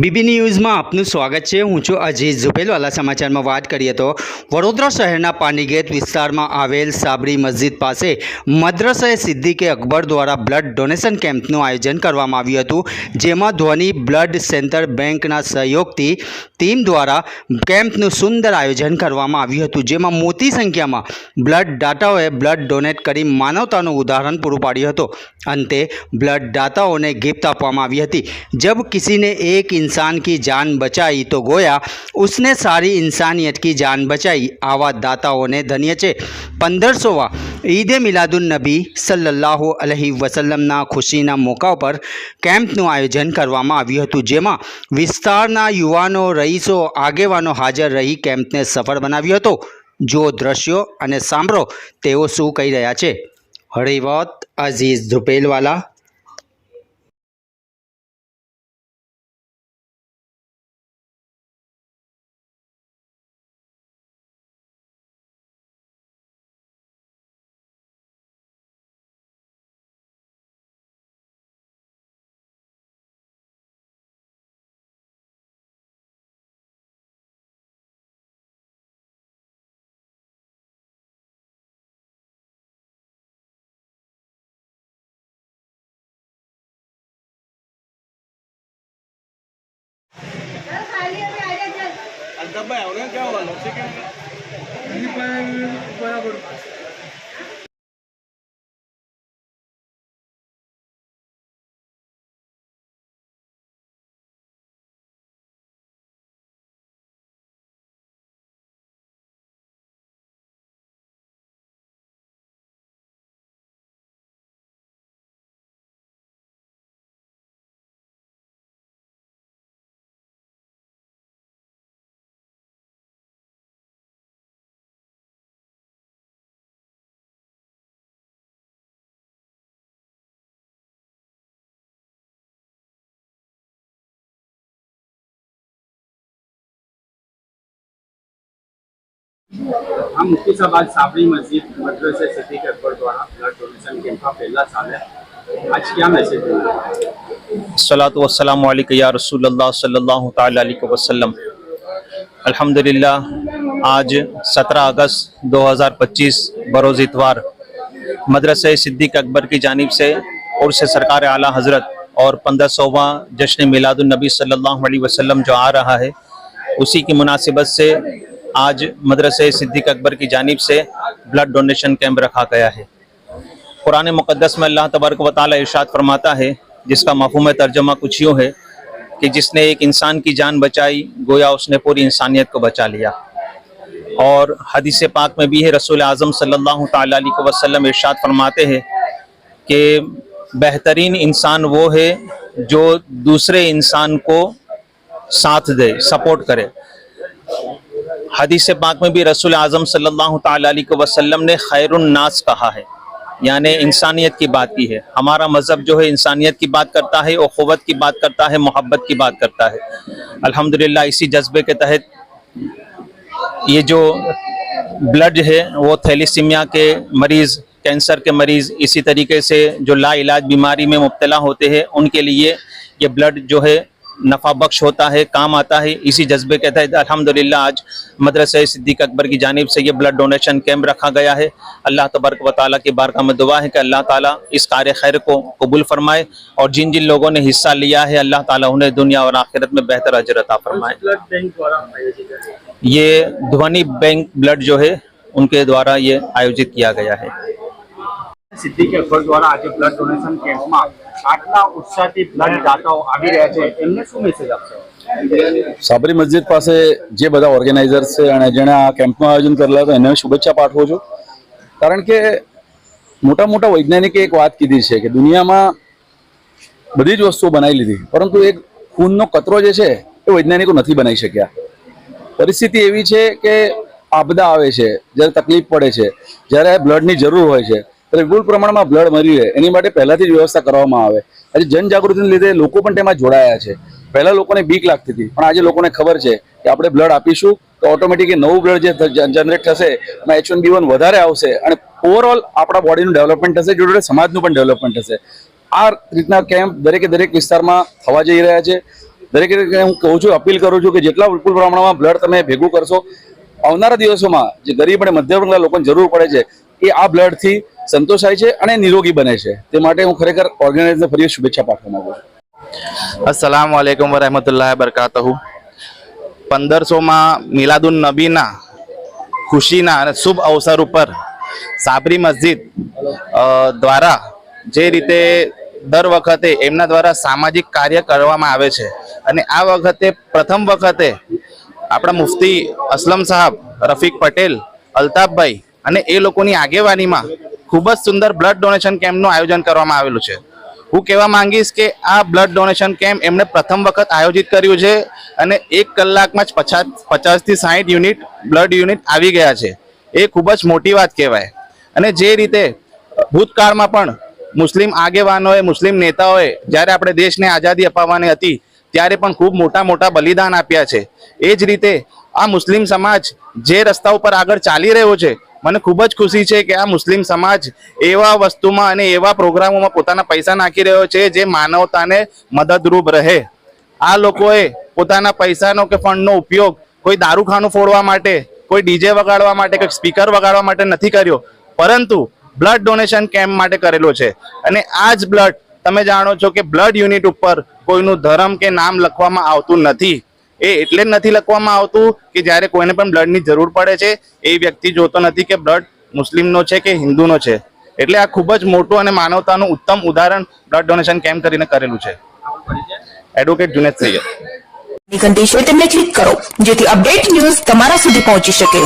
BB ન્યૂઝમાં આપનું સ્વાગત છે. હું છું અજીત ઝુબેલવાલા સમાચારમાં વાત કરીએ તો વડોદરા શહેરના પાનીગેટ વિસ્તારમાં આવેલ સાબરી મસ્જિદ પાસે મદ્રસએ સિદ્દીકે અકબર દ્વારા બ્લડ ડોનેશન કેમ્પનું આયોજન કરવામાં આવ્યું હતું, જેમાં ધ્વની બ્લડ સેન્ટર બેંકના સહયોગથી ટીમ દ્વારા કેમ્પનું સુંદર આયોજન કરવામાં આવ્યું હતું, જેમાં મોટી સંખ્યામાં બ્લડ દાતાઓએ બ્લડ ડોનેટ કરી માનવતાનું ઉદાહરણ પૂરું પાડ્યું હતું. અંતે બ્લડ દાતાઓને ગિફ્ટ આપવામાં આવી હતી. જબ કિસીને એક इंसान की जान बचाई तो गोया उसने सारी इंसानियत की जान बचाई आवा दाताओने ધન્ય છે પંદરસોવા ઈદે મિલાદુન નબી સલ્લલ્લાહુ અલહી વસલ્લમના ખુશીના મોકા પર કેમ્પનું આયોજન કરવામાં આવ્યું હતું જેમાં વિસ્તારના યુવાનો રહીશો આગેવાનો હાજર રહી કેમ્પને સફળ બનાવ્યો હતો જો દ્રશ્યો અને સાંભળો તેઓ શું કહી રહ્યા છે હરિવત અઝીઝ ધુપેલવાલા અલ્તાભાઈ આવડે કેવાનું છે કે બરાબર. ہم مفتی صاحب آج صابری مسجد مدرسے سٹی کے اکبر دوارا بلڈ ڈونیشن کیمپ کا پہلا سال ہے آج کیا میسج صلاۃ والسلام علیکم یا رسول اللہ صلی اللہ تعالی علیہ وسلم۔ الحمدللہ، آج سترہ اگست دو ہزار پچیس بروز اتوار۔ مدرسہ صدیق اکبر کی جانب سے اور سے سرکار اعلیٰ حضرت اور پندرہ سوواں جشن میلاد النبی صلی اللہ علیہ وسلم جو آ رہا ہے، اسی کی مناسبت سے آج مدرسہ صدیق اکبر کی جانب سے بلڈ ڈونیشن کیمپ رکھا گیا ہے۔ قرآن مقدس میں اللہ تبارک و تعالیٰ ارشاد فرماتا ہے، جس کا مفہوم ترجمہ کچھ یوں ہے کہ جس نے ایک انسان کی جان بچائی، گویا اس نے پوری انسانیت کو بچا لیا۔ اور حدیث پاک میں بھی ہے، رسول اعظم صلی اللہ تعالیٰ علیہ وسلم ارشاد فرماتے ہیں کہ بہترین انسان وہ ہے جو دوسرے انسان کو ساتھ دے سپورٹ کرے۔ حدیث پاک میں بھی رسول اعظم صلی اللہ تعالیٰ علیہ وسلم نے خیر الناس کہا ہے یعنی انسانیت کی بات کی ہے۔ ہمارا مذہب جو ہے انسانیت کی بات کرتا ہے اخوت کی بات کرتا ہے، محبت کی بات کرتا ہے۔ الحمدللہ اسی جذبے کے تحت یہ جو بلڈ ہے، وہ تھیلیسیمیا کے مریض، کینسر کے مریض اسی طریقے سے جو لا علاج بیماری میں مبتلا ہوتے ہیں، ان کے لیے یہ بلڈ جو ہے نفع بخش ہوتا ہے کام آتا ہے اسی جذبے کے تحت الحمدللہ آج مدرسہ صدیق اکبر کی جانب سے یہ بلڈ ڈونیشن کیمپ رکھا گیا ہے۔ اللہ تبارک و تعالیٰ کی بارگاہ میں دعا ہے کہ اللہ تعالیٰ اس کار خیر کو قبول فرمائے اور جن جن لوگوں نے حصہ لیا ہے اللہ تعالیٰ انہیں دنیا اور آخرت میں بہتر اجر عطا فرمائے۔ یہ دھونی بینک بلڈ جو ہے ان کے دوارا یہ آیوجت کیا گیا ہے۔ صدیق اکبر دوارا آج بلڈ ڈونیشن کیمپ આટલા ઉત્સાહથી બ્લડ દાતાઓ આવી રહ્યા છે. એમને શું મેસેજ આપશો? સાબરી મસ્જિદ પાસે જે બધા ઓર્ગેનાઇઝર્સ છે અને જેણે આ કેમ્પનું આયોજન કરેલા હતા એને શુભેચ્છા પાઠવું છું. કારણ કે મોટા મોટા વૈજ્ઞાનિકે એક વાત કીધી છે કે દુનિયામાં બધી જ વસ્તુઓ બનાવી લીધી, પરંતુ એક ખૂનનો કચરો જે છે એ વૈજ્ઞાનિકો નથી બનાવી શક્યા. પરિસ્થિતિ એવી છે કે આપદા આવે છે, જ્યારે તકલીફ પડે છે, જ્યારે બ્લડની જરૂર હોય છે વિપુલ પ્રમાણમાં બ્લડ મળી રહે. એની માટે પહેલાથી જ વ્યવસ્થા કરવામાં આવે. આજે જનજાગૃતિને લીધે લોકો પણ તેમાં જોડાયા છે. પહેલા લોકોને બીક લાગતી હતી, પણ આજે લોકોને ખબર છે કે આપણે બ્લડ આપીશું તો ઓટોમેટિક નવું બ્લડ જે જનરેટ થશે, એમાં એચ વન બી વન વધારે આવશે અને ઓવરઓલ આપણા બોડીનું ડેવલપમેન્ટ થશે, જોડે સમાજનું પણ ડેવલપમેન્ટ થશે. આ રીતના કેમ્પ દરેકે દરેક વિસ્તારમાં થવા જઈ રહ્યા છે. દરેક હું કહું છું, અપીલ કરું છું કે જેટલા વિપુલ પ્રમાણમાં બ્લડ તમે ભેગું કરશો, આવનારા દિવસોમાં જે ગરીબ અને મધ્યમ વર્ગના લોકોને જરૂર પડે છે, એ આ બ્લડથી સંતોષાય છે અને નિરોગી બને છે. તે માટે હું ખરેખર ઓર્ગેનાઇઝને ફરી શુભેચ્છા પાઠવવા માંગુ છું. અસલામ વાલેકુમ વરહમતુલ્લાહ બરકાતહુ પંદરસોમાં મિલાદુન નબીના ખુશીના અને શુભ અવસર ઉપર સાબરી મસ્જિદ દ્વારા જે રીતે દર વખતે એમના દ્વારા સામાજિક કાર્ય કરવામાં આવે છે અને આ વખતે પ્રથમ વખતે આપણા મુફતી અસલમ સાહેબ, રફીક પટેલ, અલ્તાફભાઈ અને એ લોકોની આગેવાનીમાં ખૂબ જ સુંદર બ્લડ ડોનેશન કેમ્પનું આયોજન કરવામાં આવેલું છે. હું કહેવા માંગીશ કે આ બ્લડ ડોનેશન કેમ્પ એમણે પ્રથમ વખત આયોજિત કર્યું છે અને એક કલાકમાં જ પચાસ પચાસથી સાહીઠ યુનિટ બ્લડ યુનિટ આવી ગયા છે. એ ખૂબ જ મોટી વાત કહેવાય. અને જે રીતે ભૂતકાળમાં પણ મુસ્લિમ આગેવાનોએ, મુસ્લિમ નેતાઓએ જ્યારે આપણે દેશને આઝાદી અપાવવાની હતી, ત્યારે પણ ખૂબ મોટા મોટા બલિદાન આપ્યા છે. એ જ રીતે આ મુસ્લિમ સમાજ જે રસ્તા ઉપર આગળ ચાલી રહ્યો છે મને ખૂબ જ ખુશી છે કે આ મુસ્લિમ સમાજ એવા વસ્તુમાં અને એવા પ્રોગ્રામોમાં પોતાના પૈસા નાખી રહ્યો છે જે માનવતાને મદદરૂપ રહે. આ લોકોએ પોતાના પૈસાનો કે ફંડનો ઉપયોગ કોઈ દારૂખાનું ફોડવા માટે, કોઈ ડીજે વગાડવા માટે કોઈ સ્પીકર વગાડવા માટે નથી કર્યો. પરંતુ બ્લડ ડોનેશન કેમ્પ માટે કરેલો છે. અને આ જ બ્લડ તમે જાણો છો કે બ્લડ યુનિટ ઉપર કોઈનું ધર્મ કે નામ લખવામાં આવતું નથી. એ એટલે જ નથી લખવામાં આવતું કે જ્યારે કોઈને પણ બ્લડની જરૂર પડે છે, એ વ્યક્તિ જોતો નથી કે બ્લડ મુસ્લિમનો છે કે હિન્દુનો છે. એટલે આ ખૂબ જ મોટું અને માનવતાનું ઉત્તમ ઉદાહરણ બ્લડ ડોનેશન કેમ્પ કરીને કરેલું છે. એડવોકેટ જુનેદ સૈયદ. ઘંટી છે, તેમને ક્લિક કરો, જેથી અપડેટ ન્યૂઝ તમારા સુધી પહોંચી શકે.